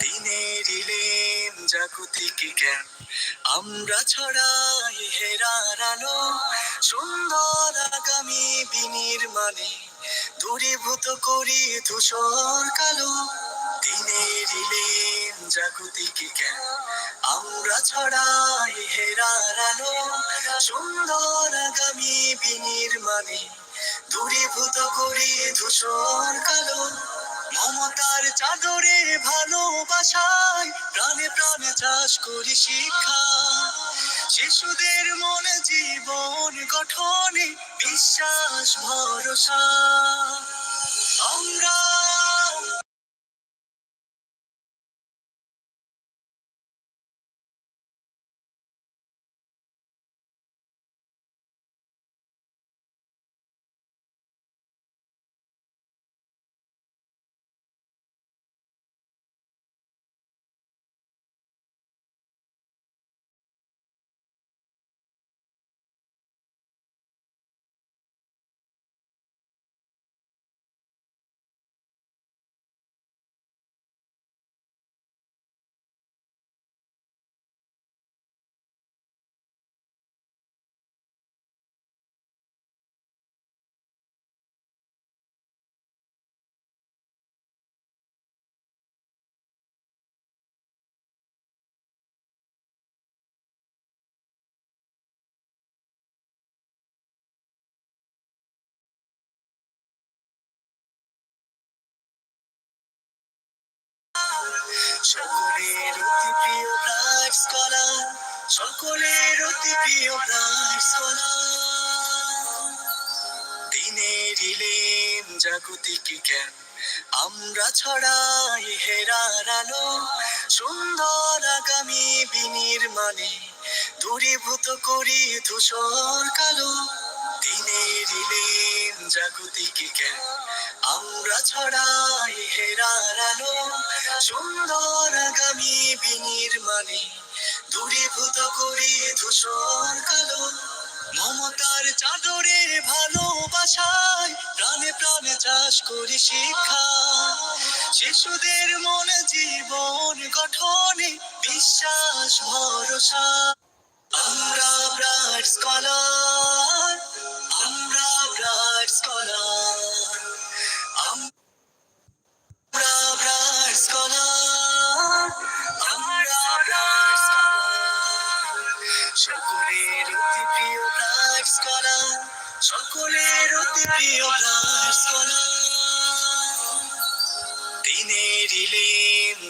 দিনের ইলেম, জাগতিক জ্ঞান। আমরা ছড়াই হেরার আলো, সুন্দর আগামী বিনির্মাণে। দূরীভূত করি ধূসর কালো। দিনের ইলেম, জাগতিক জ্ঞান। আমরা ছড়াই হেরার আলো, সুন্দর আগামী বিনির্মাণে। দূরীভূত করি ধূসর কালো, মমতার চাদরে ভালোবাসায় প্রাণে প্রাণে চাষ করি শিক্ষা। শিশুদের মনে জীবন গঠনে বিশ্বাস ভরসা। আমরা সকলের অতি প্রিয় ব্রাইট স্কলার সকলের অতি প্রিয় ব্রাইট স্কলার দিনের ইলেম জাগতিক জ্ঞান, আমরা ছড়াই হেরার আলো, সুন্দর আগামী বিনির্মাণে দূরীভূত করি ধূসর কালো। দিনের ইলেম জাগতিক জ্ঞান আমরা ছড়াই হেরার আলো, সুন্দর আগামী বিনির্মাণে দূরীভূত করি ধূসর কালো। মমতার চাদরে ভালোবাসায় প্রাণে প্রাণে চাষ করি শিক্ষা। শিশুদের মনে জীবন গঠনে বিশ্বাস, ভরসা। আমরা ব্রাইট স্কলার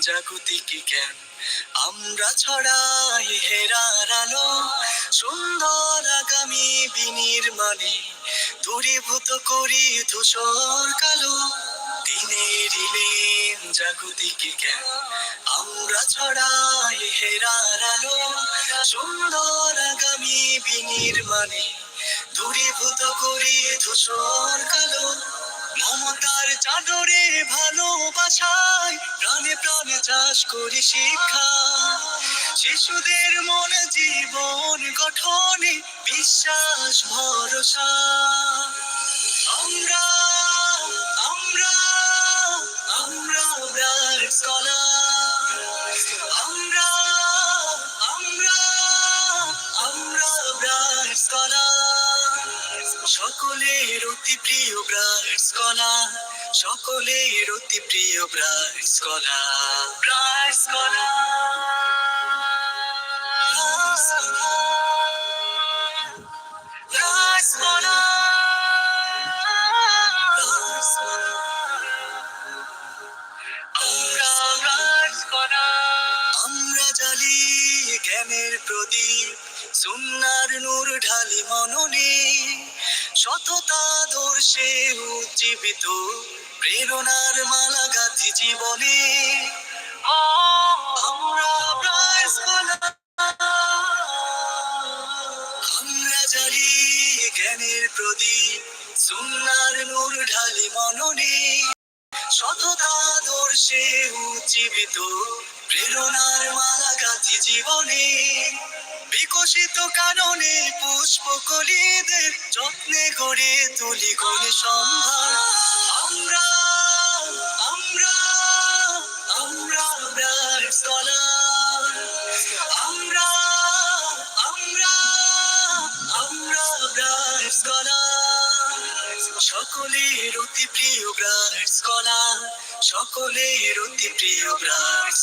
জাগতিক জ্ঞান। আমরা ছড়াই হেরার আলো, সুন্দর আগামী বিনির্মাণে, দূরীভূত করি ধূসর কালো। দিনের ইলেম জাগতিক জ্ঞান। আমরা ছড়াই হেরার আলো, সুন্দর আগামী বিনির্মাণে, দূরীভূত করি ধূসর কালো। মমতার চাদরে ভালোবাসায় প্রাণে প্রাণে চাষ করি শিক্ষা। শিশুদের মনে জীবন গঠনে বিশ্বাস, ভরসা। আমরা আমরা আমরা ব্রাইট স্কলার আমরা আমরা আমরা ব্রাইট স্কলার সকলের অতি প্রিয় ব্রাইট স্কলার সকলের অতি প্রিয় ব্রাইট স্কলার ব্রাইট স্কলার আমরা জালি জ্ঞানের প্রদীপ সুন্নার নূর ঢালি মননে। সততা দর্শে উজ্জীবিত, প্রেরণার মালা গাথি জীবনে। আমরা স্কলার আমরা জানি জ্ঞানের প্রদীপ সুন্নার নূর ঢালি মননে। সততা দর্শে উজ্জীবিত প্রেরণার মালা গাথি জীবনে বিকশিত কাননে পুষ্পকলিদের যত্নে গড়ে তুলি গুণ সম্ভার। অতি প্রিয় ব্রাইট স্কলার সকলের অতি প্রিয় ব্রাইট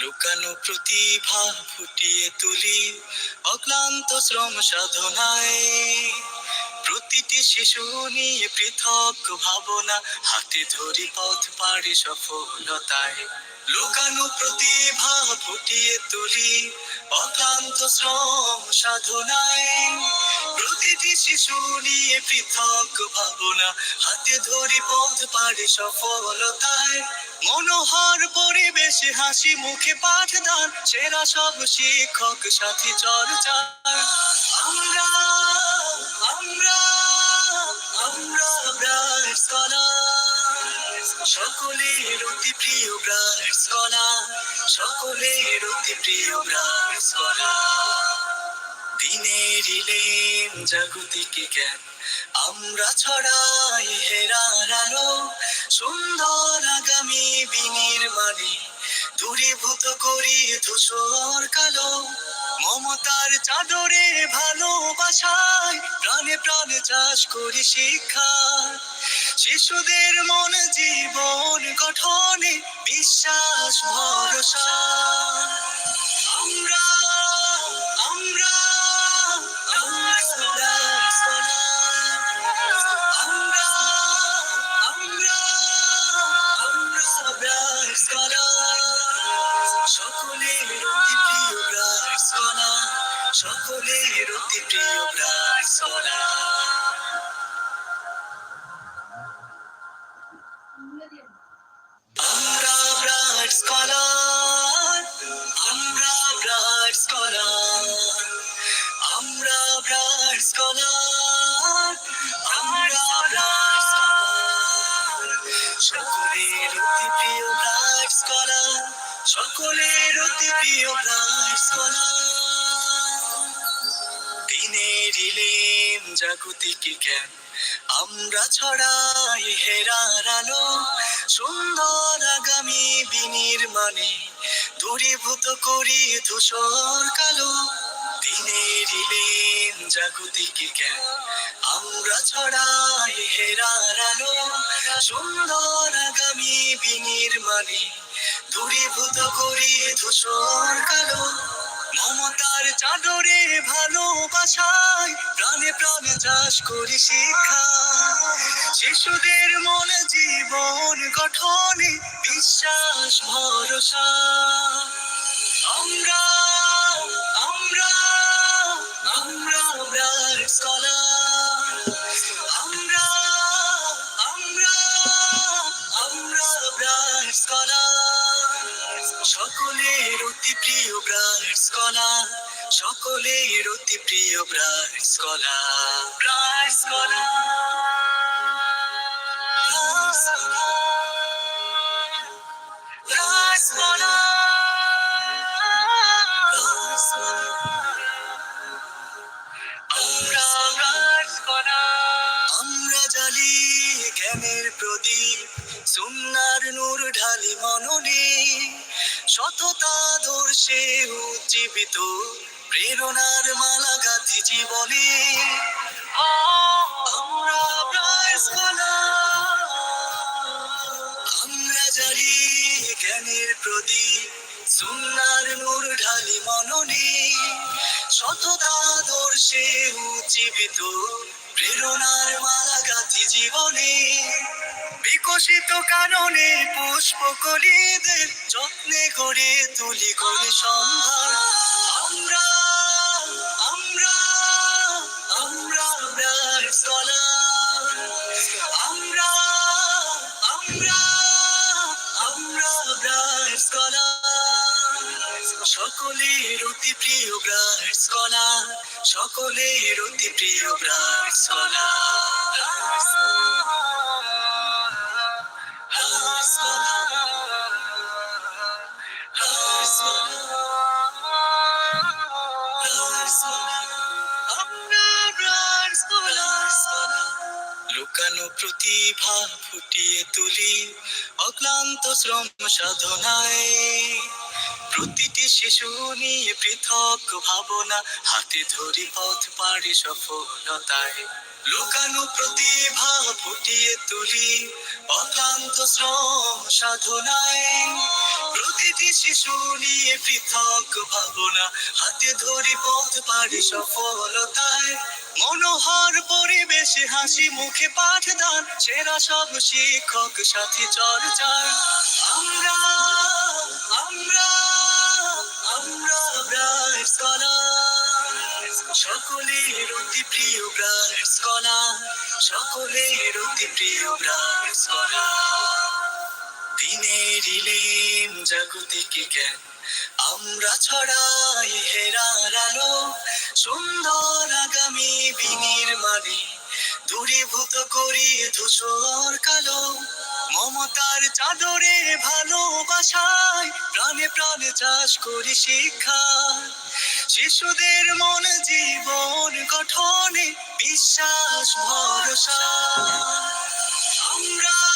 লুকানো প্রতিভা ফুটিয়ে তুলি অক্লান্ত শ্রম সাধনায়। প্রতিটি শিশু নিয়ে পৃথক ভাবনা, হাতে ধরি পথ পাড়ি সফলতায়। লুকানো প্রতিভা ফুটিয়ে তুলি, অক্লান্ত শ্রম সাধনায়। প্রতিটি শিশু নিয়ে পৃথক ভাবনা, হাতে ধরি পথ পাড়ি সফলতায়। মনোহর পরিবেশে, হাসি মুখে পাঠদান, সেরা সব শিক্ষক সাথী চর্চা আমরা আমরা আমরা ব্রাইট স্কলার সকলের অতি প্রিয় ব্রাইট স্কলার সকলের অতি প্রিয় ব্রাইট স্কলার দিনের ইলেম জাগতিক জ্ঞান আমরা ছড়াই হেরার আলো। সুন্দর আগামী বিনির্মাণে দূরীভূত করি ধূসর কালো। মমতার চাদরে ভালোবাসায় প্রাণে প্রাণে চাষ করি শিক্ষা। শিশুদের মন জীবন গঠনে বিশ্বাস ভরসা। জাগতিক জ্ঞান আমরা ছড়াই হেরার আলো সুন্দর আগামী বিনির্মাণে, দূরীভূত করি ধূসর কালো দিনের জাগতিক জ্ঞান। আমরা ছড়াই হেরার আলো সুন্দর আগামী বিনির্মাণে, দূরীভূত করি ধূসর কালো মমতার চাদরে ভালোবাসায় প্রাণে প্রাণে চাষ করি শিক্ষা। শিশুদের মন জীবন গঠনে বিশ্বাস, ভরসা। আমরা আমরা আমরা স্কলার। সকলের অতি প্রিয় ব্রাইট স্কলার সকলের অতি প্রিয় ব্রাইট স্কলার ব্রাইট জ্বালি জ্ঞানের প্রদীপ সুন্নার নূর ঢালি মননে। সততা দর্শে উজ্জীবিত, প্রেরণার মালা গাঁথি জীবনে। আমরা স্কলার আমরা জ্বালি জ্ঞানের প্রদীপ সুন্নার নূর ঢালি মননে। সততা দর্শে উজ্জীবিত প্রেরণার মালা গাথি জীবনে বিকশিত কারণে পুষ্প কলিদের যত্নে করে তুলি করে সম্ভার আমরা আমরা আমরা ব্রাইট সকলের অতি প্রিয় ব্রাইট স্কলার সকলের অতি প্রিয় ব্রাইট স্কলার লুকানো প্রতি ফুটিয়ে তুলি অক্লান্ত শ্রম সাধনায়। প্রতিটি শিশু নিয়ে পৃথক ভাবনা, হাতে ধরি পথ পাড়ি সফলতায়। লুকানো প্রতিভা ফুটিয়ে তুলি, অক্লান্ত শ্রম সাধনায়। প্রতিটি শিশু নিয়ে পৃথক ভাবনা, হাতে ধরি পথ পাড়ি সফলতায়। মনোহর পরিবেশে হাসি মুখে পাঠদান, সেরা সব শিক্ষক সাথী চর্চায়। আমরা আমরা আমরা ব্রাইট স্কলার সকলের অতি প্রিয় ব্রাইট স্কলার সকলের অতি প্রিয় ব্রাইট স্কলার দিনের ইলেম জাগতিক জ্ঞান। আমরা ছড়াই দূরীভূত করি ধূসর কালো। মমতার চাদরে ভালোবাসায় প্রাণে প্রাণে চাষ করি শিক্ষা। শিশুদের মন জীবন গঠনে বিশ্বাস, ভরসা। আমরা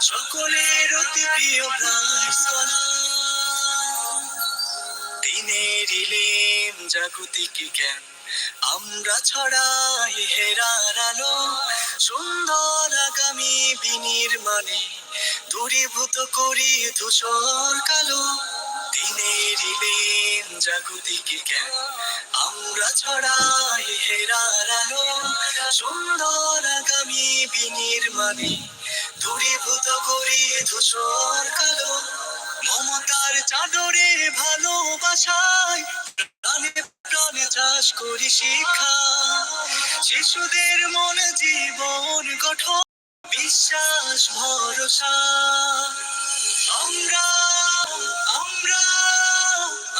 স্কলার অতি প্রিয় দিনের ইলেম জাগতিক জ্ঞান, আমরা ছড়াই হেরার আলো। সুন্দর আগামী বিনির্মাণে দূরীভূত করি ধূসর কালো। দিনের ইলেম জাগতিক জ্ঞান, আমরা ছড়াই হেরার আলো। সুন্দর আগামী বিনির্মাণে দূরীভূত করি ধূসর কালো, মমতার চাদরে ভালোবাসায়, প্রাণে প্রাণে চাষ করি শিক্ষা। শিশুদের মনে জীবন গঠন, বিশ্বাস, ভরসা। আমরা আমরা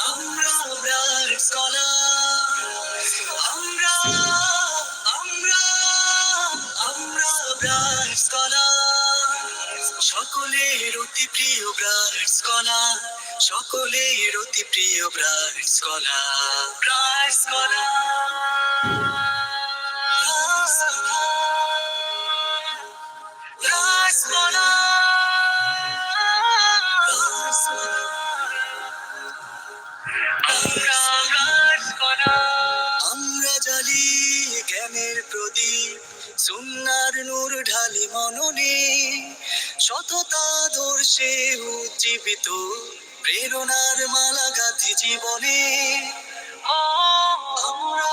আমরা ব্রাইট স্কলার আমরা সকলের অতি প্রিয় ব্রাইট স্কলার সকলের অতি প্রিয় ব্রাইট স্কলার ব্রাইট স্কলার আমরা জ্বালি জ্ঞানের প্রদীপ সুন্নার নূর ঢালি মননে। সততা দর্শে উজ্জীবিত, প্রেরণার মালা গাথি জীবনে। আমরা।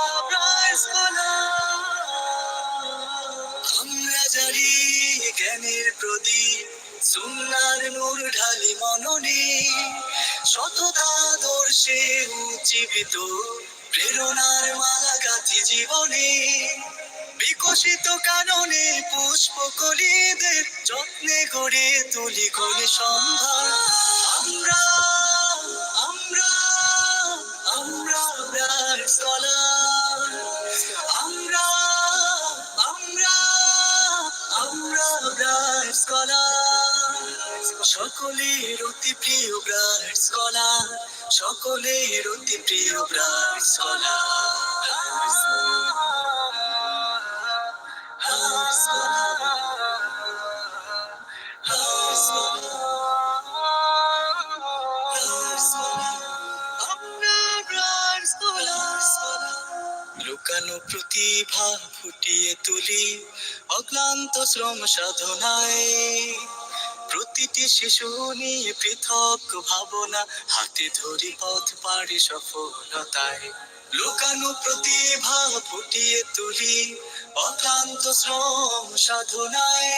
আমরা জ্বালি জ্ঞানের প্রদীপ সুন্নার নূর ঢালি মননে। সততা দর্শে উজ্জীবিত, প্রেরণার মালা গাথি জীবনে। বিকশিত কাননে পুষ্প কলিদের যত্নে গড়ে তুলি গড়ে সম্ভার। আমরা আমরা আমরা স্কলার আমরা আমরা আমরা ব্রাইট স্কলার সকলের অতি প্রিয় ব্রাইট স্কলার সকলের অতি প্রিয় ব্রাইট প্রতিভা ফুটিয়ে তুলি অক্লান্ত শ্রম সাধনায়। প্রতিটি শিশু নিয়ে পৃথক ভাবনা, হাতে ধরি পথ পাড়ি সফলতায়। লুকানো প্রতিভা ফুটিয়ে তুলি অক্লান্ত শ্রম সাধনায়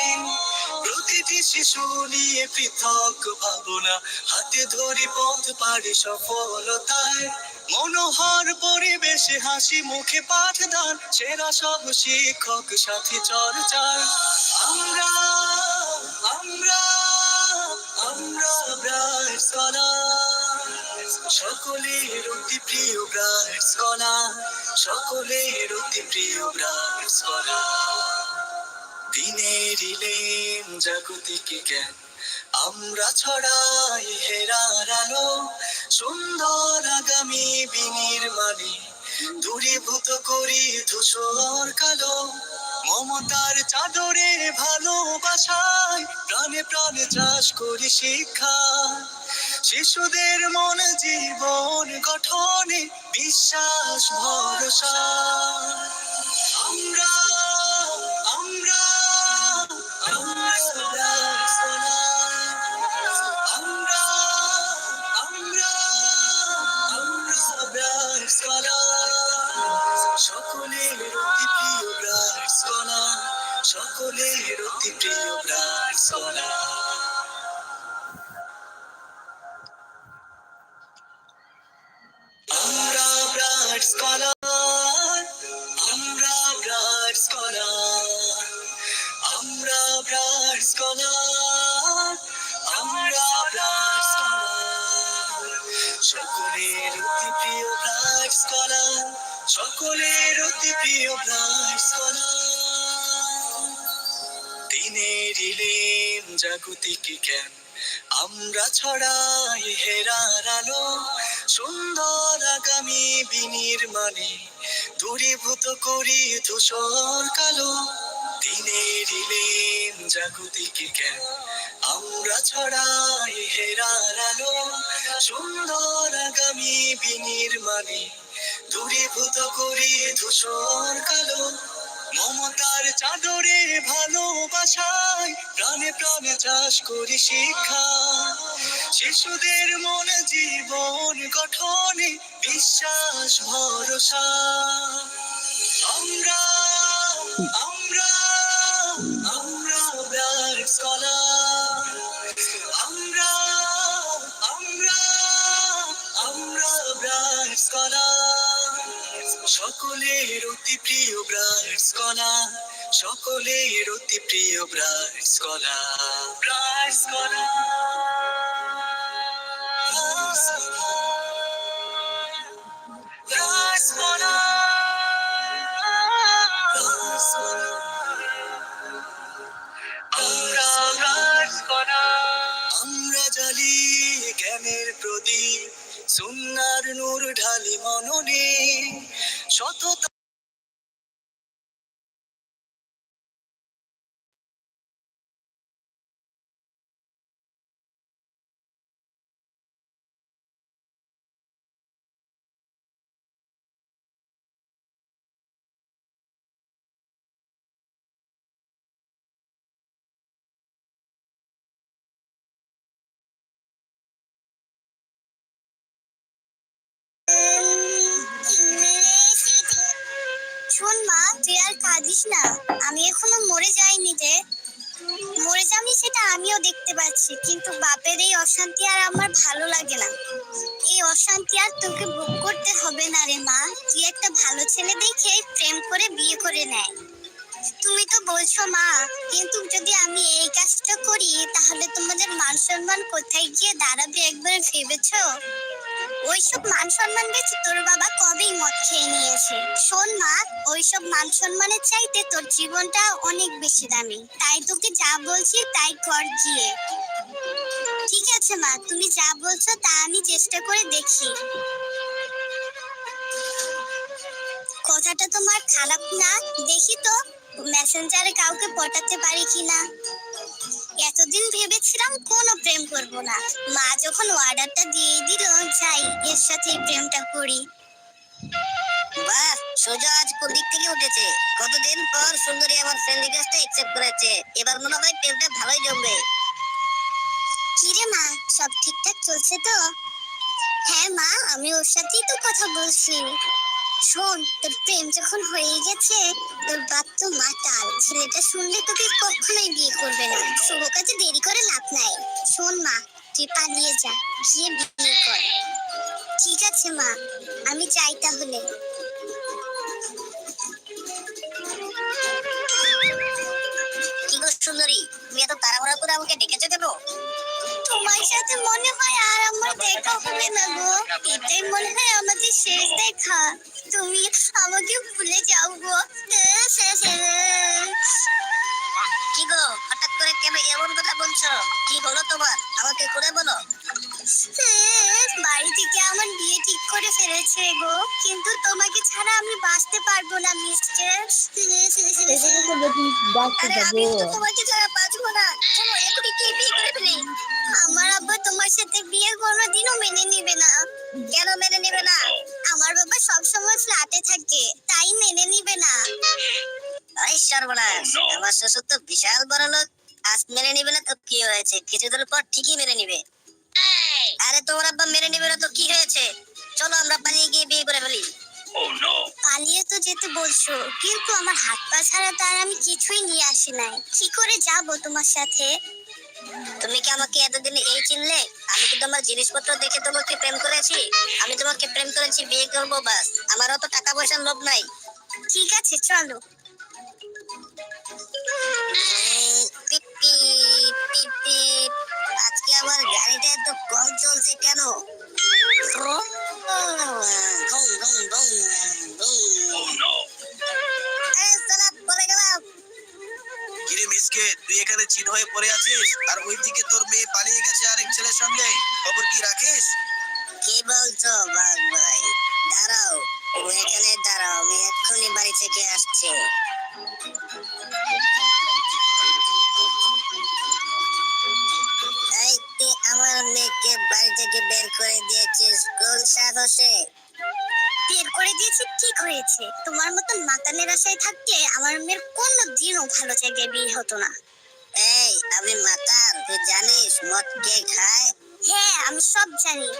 প্রতিটি শিশু নিয়ে পৃথক ভাবনা, হাতে ধরি পথ পারে সফলতায়। মনোহর পরিবেশে হাসি মুখে পাঠদান, সেরা সব শিক্ষক সাথী চর্চার। আমরা আমরা আমরা ব্রাইট স্কলার অতি প্রিয় ব্রাইট স্কলার সকলের অতি প্রিয় ব্রাইট স্কলার দিনের ইলেম জাগতিক জ্ঞান, আমরা ছড়াই হেরার আলো। সুন্দর আগামী বিনির্মাণে দূরীভূত করি ধূসর কালো। মমতার চাদরে ভালোবাসায় প্রাণে প্রাণে চাষ করি শিক্ষা। শিশুদের মন জীবন গঠনে বিশ্বাস ভরসা। আমরা আমরা আমরা জাগতিক জ্ঞান। আমরা ছড়াই হেরার আলো, সুন্দর আগামী বিনির্মাণে দূরীভূত করি ধূসর কালো। দিনের ইলেম জাগতিক জ্ঞান। আমরা ছড়াই হেরার আলো, সুন্দর আগামী বিনির্মাণে দূরীভূত করি ধূসর কালো। মমতার চাদরে ভালোবাসায় প্রাণে প্রাণে চাষ করি শিক্ষা। শিশুদের মন জীবন গঠনে বিশ্বাস, ভরসা। আমরা আমরা আমরা ব্রাইট স্কলার। আমরা আমরা আমরা ব্রাইট স্কলার। সকলের অতি প্রিয় ব্রাইট স্কলার সকলের অতি প্রিয় bright scholar bright scholar bright scholar আমরা ব্রাইট স্কলার আমরা জ্বালি জ্ঞানের প্রদীপ সুন্নার নূর ঢালি মননে। সততা আর কাঁদিস না। আমি এখনও মরে যাইনি রে মরে যাবি সেটা আমিও দেখতে পাচ্ছি, কিন্তু বাপের এই অশান্তি আর আমার ভালো লাগে না। এই অশান্তি আর তোকে ভোগ করতে হবে না রে মা। তুই একটা ভালো ছেলে দেখে প্রেম করে বিয়ে করে নেয় তুমি তো বলছো মা, কিন্তু যদি আমি এই কাজটা করি, তাহলে তোমাদের মান সম্মান কোথায় গিয়ে দাঁড়াবে একবার ভেবেছো? ওইসব মান সম্মান বেশি তোর বাবা কবেই মদ খেয়ে নিয়েছে। শোন মা, ওইসব মান সম্মানের চাইতে তোর জীবনটা অনেক বেশি দামি। তাই তোকে যা বলছি তাই কর গিয়ে। ঠিক আছে মা, তুমি যা বলছো তা আমি চেষ্টা করে দেখি। কথাটা তোমার খারাপ না? দেখি তো মেসেঞ্জারে কাউকে পটাতে পারি কিনা? এতদিন ভেবেছিলাম কোনো প্রেম করব না। মা যখন অর্ডারটা দিয়ে দিল যাই এর সাথে প্রেমটা করি। বাহ সোজা আজ কোন দিক থেকে উঠেছে? কতদিন পর সুন্দরী আমার ফ্রেন্ড রিকোয়েস্টটা একসেপ্ট করেছে। এবার মনে হয় প্রেমটা ভালোই জমবে। কিরে মা সব ঠিকঠাক চলছে তো? হ্যাঁ মা আমি ওর সাথেই তো কথা বলছি। শোন তোর প্রেম যখন হয়ে গেছে তোর বাপ তো মাতাল। ছেলেটা শুনলে তোকে কখনোই বিয়ে করবে না। শুভ কাজে দেরি করে লাভ নাই। শোন মা তুই পালিয়ে যা গিয়ে বিয়ে কর। ঠিক আছে মা আমি তাহলে। সুন্দরী তুমি এত তাড়াহুড়া করে আমাকে ডেকেছো কেন? তোমার সাথে মনে হয় আর আমার দেখা হবে না গো। এটাই মনে হয় শেষ দেখা। তুমি আমাকে ভুলে যাও গো। গো হঠাৎ করে কেন এমন কথা বলছো? কি হলো তোমার? আমাকে করে বলো। বাড়ি থেকে আমার বিয়ে ঠিক করে ফেলেছে গো। কিন্তু তোমাকে ছাড়া আমি বাঁচতে পারব না মিস্টার। এটাকে তো দেখি ডাকতে আরে যাব আমি তো তোমাকে ছাড়া বাঁচবো না। চলো এখনই গিয়ে বিয়ে করে ফেলি। আমার আব্বা তোমার সাথে বিয়ে কোনোদিনও মেনে নেবে না। কেন মেনে নেবে না? আমার বাবা সবসময় ফ্ল্যাটে থাকে তাই মেনে নিবে না। ঈশ্বর সর্বনাশ আমার শ্বশুর তো বিশাল বড় লোক আজ মেনে নিবে না তো কি হয়েছে? কিছুদিন পর ঠিকই মেনে নিবে। আরে তোমার আব্বা মেনে নিবে না তো কি হয়েছে? চলো আমরা পালিয়ে গিয়ে বিয়ে করে ফেলি। পালিয়ে তো যেতে বলছো কিন্তু আমার হাত পা ছাড়া তার আমি কিছুই নিয়ে আসি নাই। কি করে যাব তোমার সাথে? তুমি কি আমাকে এতদিন এই চিনলে? আমি কি তোমার জিনিসপত্র দেখে তোমাকে প্রেম করেছি? আমি তোমাকে প্রেম করেছি বিয়ে করব বাস। আমার অত টাকা পয়সার লোভ নাই। ঠিক আছে চলো। চলছে কেন? তুই এখানে চিন হয়ে পড়ে আছিস? আর ওইদিকে তোর মেয়ে পালিয়ে গেছে আরেক ছেলের সঙ্গে। খবর কি রাখিস? কি বলছো বাঘ ভাই? দাঁড়াও এখানে দাঁড়াও আমি এক্ষুনি বাড়ি থেকে আসছি। আমার মেয়েকে বাড়ি থেকে বের করে দিয়েছিস কোন সাহসে বের করে দিয়েছি? ঠিক হয়েছে তোমার মতো মাতানের আশায় থাকলে আমার মেয়ের কোনো দিনও ভালো জায়গায় বিয়ে হতো না। এই আমি মাতাল তুই জানিস মদ কে খায়? হ্যাঁ আমি সব জানি।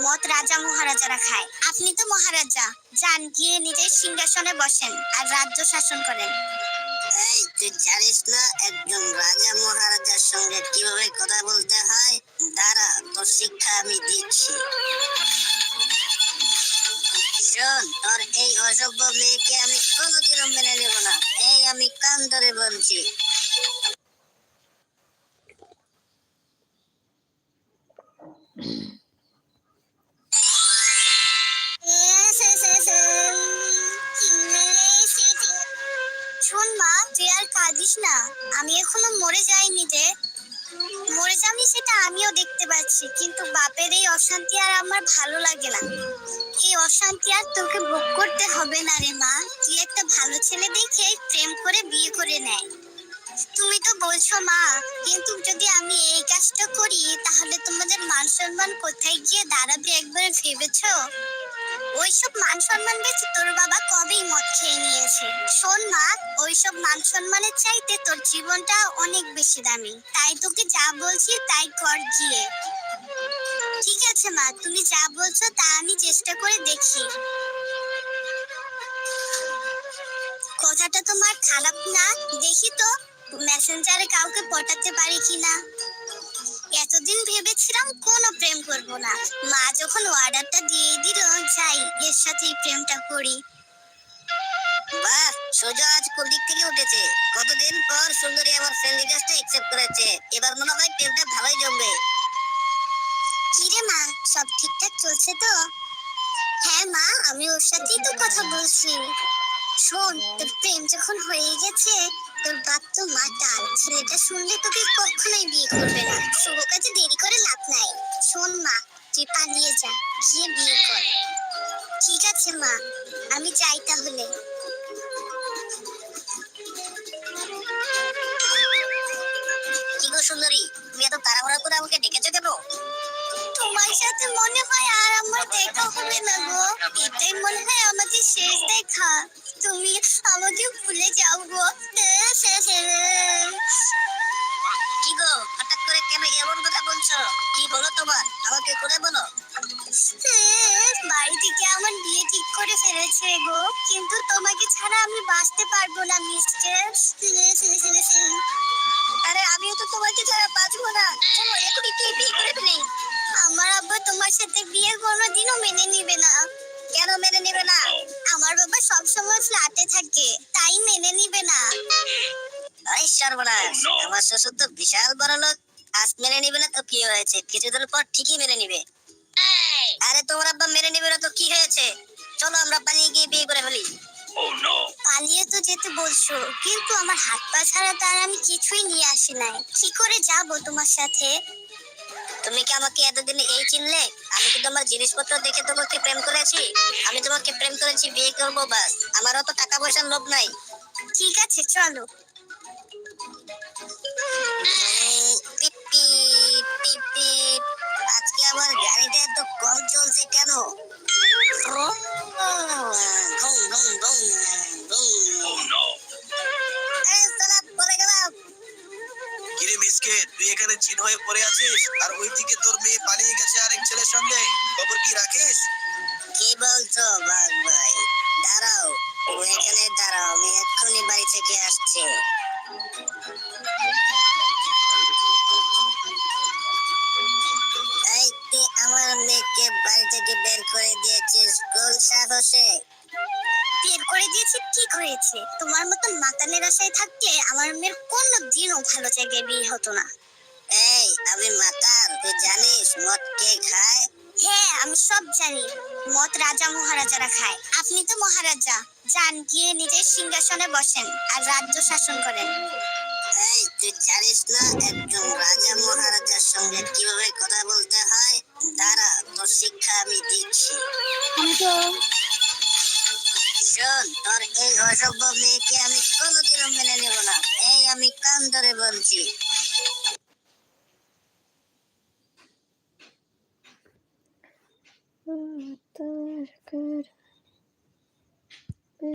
মত রাজা মহারাজারা খায়। আপনি তো মহারাজা। যান গিয়ে নিজের সিংহাসনে বসেন আর রাজ্য শাসন করেন। তুই জানিস না, একজন রাজা মহারাজার সঙ্গে কীভাবে কথা বলতে হয়? দাঁড়া, তোর শিক্ষা আমি দিচ্ছি। শোন, তোর এই অসভ্য মেয়েকে আমি কোনোদিনও মেনে নেব না। এই আমি কান ধরে বলছি। না, আমি এখনও মরে যাইনি রে মরে যাবি সেটা আমিও দেখতে পাচ্ছি, কিন্তু বাপের এই অশান্তি আর আমার ভালো লাগে না। এই অশান্তি আর তোকে ভোগ করতে হবে না রে মা। তুই একটা ভালো ছেলে দেখে প্রেম করে বিয়ে করে নেয় তুমি তো বলছো মা, কিন্তু যদি আমি এই কাজটা করি, তাহলে তোমাদের মান সম্মান কোথায় গিয়ে দাঁড়াবে একবার ভেবেছো? ওইসব মান সম্মান বেঁচে তোর বাবা কবেই মদ খেয়ে নিয়েছে? শোন মা, ওইসব মান সম্মানের চাইতে তোর জীবনটা অনেক বেশি দামি। তাই তোকে যা বলছি তাই কর গিয়ে। ঠিক আছে মা, তুমি যা বলছো তা আমি চেষ্টা করে দেখি। কথাটা তোমার খারাপ না? দেখি তো মেসেঞ্জারে কাউকে পটাতে পারি কিনা? এতদিন ভেবেছিলাম কোনো প্রেম করব না। মা যখন অর্ডারটা দিয়ে দিল যাই এর সাথেই প্রেমটা করি। বাহ সোজা আজ কোন দিক থেকে উঠেছে? কতদিন পর সুন্দরী আমার ফ্রেন্ড রিকোয়েস্টটা অ্যাকসেপ্ট করেছে। এবার মনে হয় প্রেমটা ভালোই জমবে। কিরে মা সব ঠিকঠাক চলছে তো? হ্যাঁ মা আমি ওর সাথেই তো কথা বলছি। শোন তোর প্রেম যখন হয়ে গেছে তোর বাপ তো মাতাল ছেলেটা শুনলে তোকে কখনোই বিয়ে করবে না। শুভ কাজে দেরি করে লাভ নাই। শোন মা তুই পালিয়ে যা গিয়ে বিয়ে কর। ঠিক আছে মা আমি যাই তাহলে। কি গো সুন্দরী তুমি এত তাড়াহুড়া করে আমাকে ডেকেছো কেন? তোমার সাথে মনে হয় আর আমার দেখা হবে না গো। এটাই মনে হয় আমাদের শেষ দেখা। তুমি আমাকে ভুলে যাও গো। কি গো, হঠাৎ করে কেন এমন কথা বলছো? কি হলো তোমার? আমাকে করে বলো। বাড়ি থেকে আমার বিয়ে ঠিক করে ছেড়েছে গো? কিন্তু তোমাকে ছাড়া আমি বাঁচতে পারব না মিস্টার আরে আমিও তো তোমাকে ছাড়া বাঁচবো না। চলো এখনই বিয়ে বিয়ে করে ফেলি। আমার আব্বা তোমার সাথে বিয়ে কোনোদিনও মেনে নিবে না। কেন মেনে নেবে না? আমার বাবা সবসময় ফ্ল্যাটে থাকে তাই মেনে নিবে না। আরে সর্বনাশ আমার শ্বশুর তো বিশাল বড় লোক। আজ মেনে নিবে না তো কি হয়েছে? কিছুদিন পর ঠিকই মেনে নিবে। আরে তোমার আব্বা মেনে নিবে না তো কি হয়েছে? চলো আমরা পালিয়ে গিয়ে বিয়ে করে ফেলি। পালিয়ে তো যেতে বলছো কিন্তু আমার হাত পা ছাড়া তার আমি কিছুই নিয়ে আসি নাই। কি করে যাব তোমার সাথে? তুমি কি আমাকে এতদিন এই চিনলে? আমি কি তোমার জিনিসপত্র দেখে তোমাকে প্রেম করেছি? আমি তোমাকে প্রেম করেছি বিয়ে করব বাস। আমার অত টাকা পয়সার লোভ নাই। ঠিক আছে চলো। আজকে আমার গাড়িটা এত কম চলছে কেন? এখানে চিন হয়ে পড়ে আছিস? আর ওইদিকে তোর মেয়ে পালিয়ে গেছে আরেক ছেলের সঙ্গে? খবর কি রাখিস? কি বলছো বাঘ ভাই? দাঁড়াও তুমি এখানে দাঁড়াও আমি এক্ষুনি বাড়ি থেকে আসছি। এই আমার মেয়েকে বাড়ি থেকে বের করে দিয়েছিস কোন সাহসে বের করে দিয়েছে ঠিক হয়েছে। তোমার মতো মাতানের আশায় থাকলে আমার মেয়ের কোনো দিনও ভালো জায়গায় বিয়ে হতো না। এই আমি মাতাল তুই জানিস মদ কে খায়? হ্যাঁ আমি সব জানি। মত রাজা মহারাজারা খায়। আপনি তো মহারাজা যান গিয়ে নিজের সিংহাসনে বসেন আর রাজ্য শাসন করেন। এই তুই জানিস না একজন রাজা মহারাজার সঙ্গে কীভাবে কথা বলতে হয়? দাঁড়া তোর শিক্ষা আমি দিচ্ছি। শোন তোর এই অসভ্য মেয়েকে আমি কোনোদিনও মেনে নেব না। এই আমি কান ধরে বলছি। তোর কর